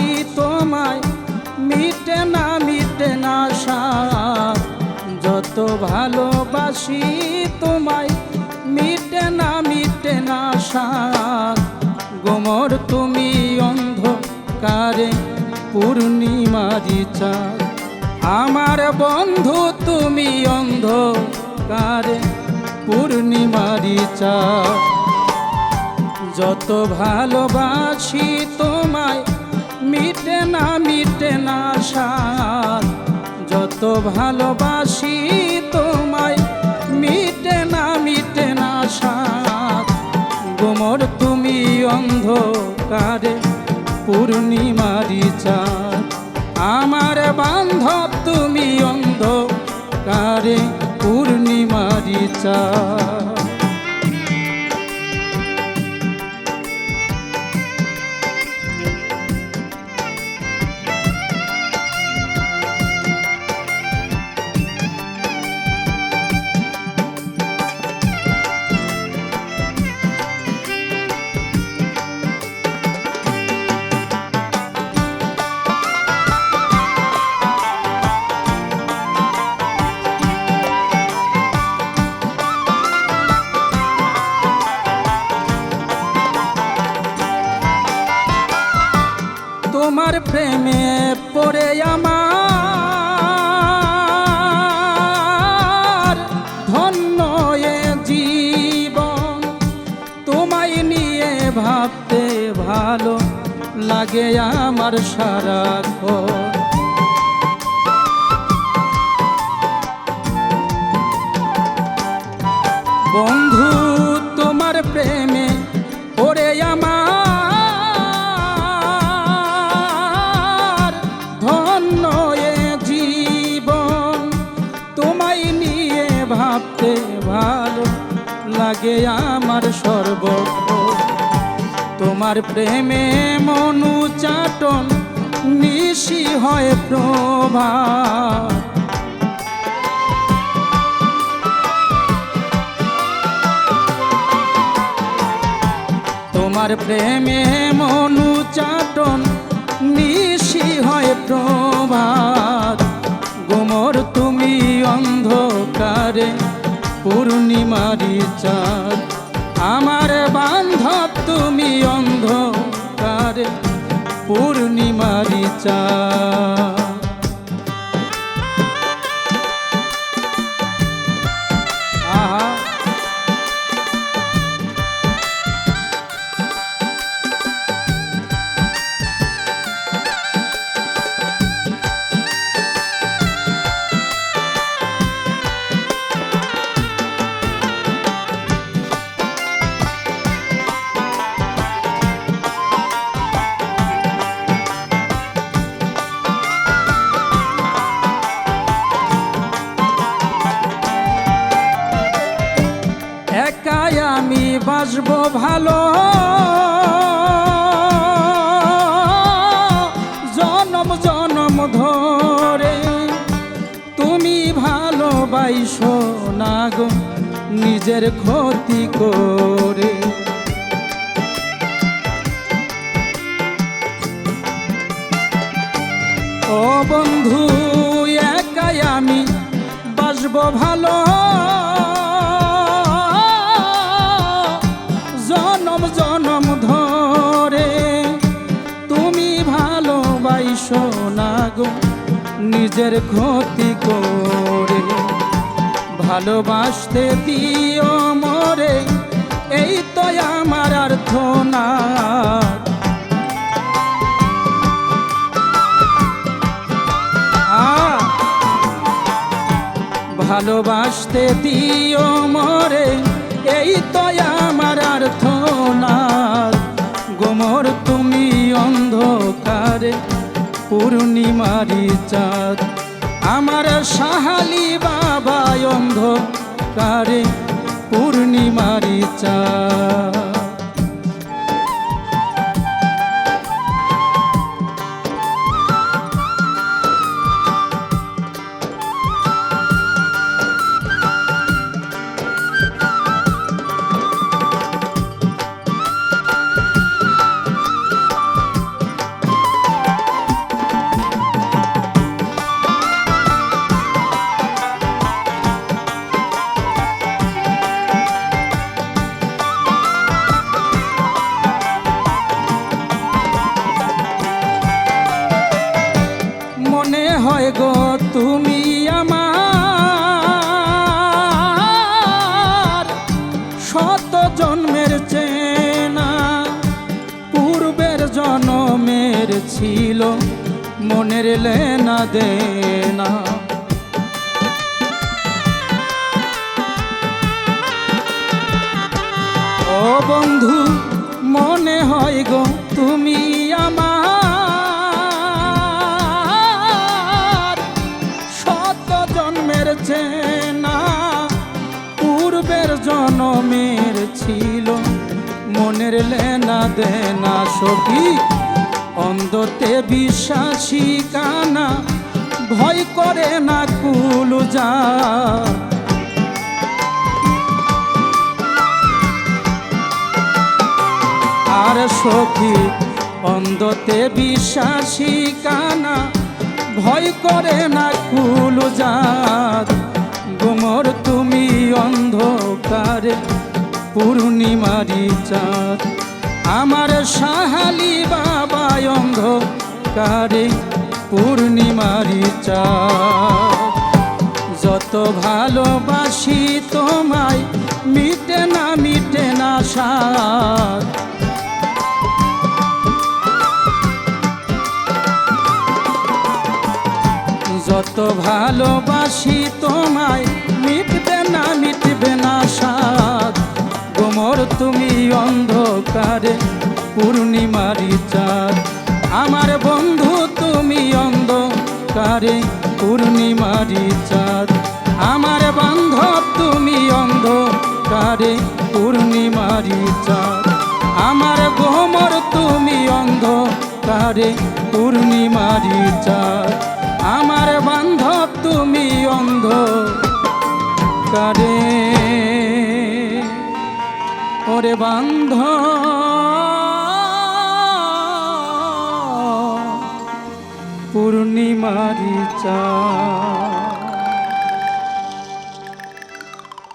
ভালোবাসি তোমায়, মিটে না মিটে না যত ভালোবাসি তোমায়, মিটে না মিটে না গোমর তুমি অন্ধকারে পূর্ণিমারি চাঁদ। আমার বন্ধু তুমি অন্ধকারে পূর্ণিমারি চাঁদ। যত ভালোবাসি তোমায় মিটে না মিটে না সার যত ভালোবাসি তোমায়, মিটে না মিটে না সার গোমর তুমি অন্ধকারে, পূর্ণিমারি চাঁদ। আমার বান্ধব তুমি অন্ধকারে, পূর্ণিমারি চাঁদ। পড়ে আমার ধন্য জীবন। তোমায় নিয়ে ভাবতে ভালো লাগে আমার সারাক্ষণ লাগে আমার সর্বক্ষণ তোমার প্রেমে মনু চাটন নিশি হয় প্রভা তোমার প্রেমে মনু চাটন নিশি হয় প্রভাত। পূর্ণিমারি চাঁদ। আমার বান্ধব তুমি অন্ধকারে পূর্ণিমারি চাঁদ। বাসবো ভালো। জনম জনম ধরে তুমি ভালোবাইসো না গো নিজের ক্ষতি করে। ও বন্ধু, একাই আমি বাসবো ভালো। নিজের ক্ষতি করে ভালোবাসতে দিও মরে, এই তো আমার অর্থ না। আ, ভালোবাসতে দিও মরে, এই তো আমার অর্থ না। গোমর, তুমি অন্ধকারে পূর্ণিমারি চাঁদ। আমার সাহালি বাবা অন্ধকারে পূর্ণিমারি চাঁদ। ছিল, মনের লেনা দেনা। ও বন্ধু, মনে হয় গো তুমি আমার। শত জন্মের চেনা, পূর্বের জন্মের ছিল, মনের লেনা দেনা সখী। অন্ধতে বিশ্বাসী কানা, ভয় করে না কুল যা। আর সখী অন্ধতে বিশ্বাসী কানা, ভয় করে না কুল জাত গোমর তুমি অন্ধকারে পূর্ণিমারি চাঁদ। আমার সাহালি বাবা অন্ধকারে পূর্ণিমারি চা যত ভালোবাসি তোমায়, মিটে না মিটে না সাথ যত ভালোবাসি তোমায়, মিটবে না মিটবে না সাথ গোমর তুমি অন্ধকারে পূর্ণিমারি চাঁদ। আমার বন্ধু, তুমি অন্ধকারে পূর্ণিমারি চাঁদ। আমার বান্ধব, তুমি অন্ধকারে পূর্ণিমারি চাঁদ। আমার গোমর, তুমি অন্ধকারে পূর্ণিমারি চাঁদ। আমার বান্ধব, তুমি অন্ধ ওরে বান্ধ। পূর্ণিমারি চা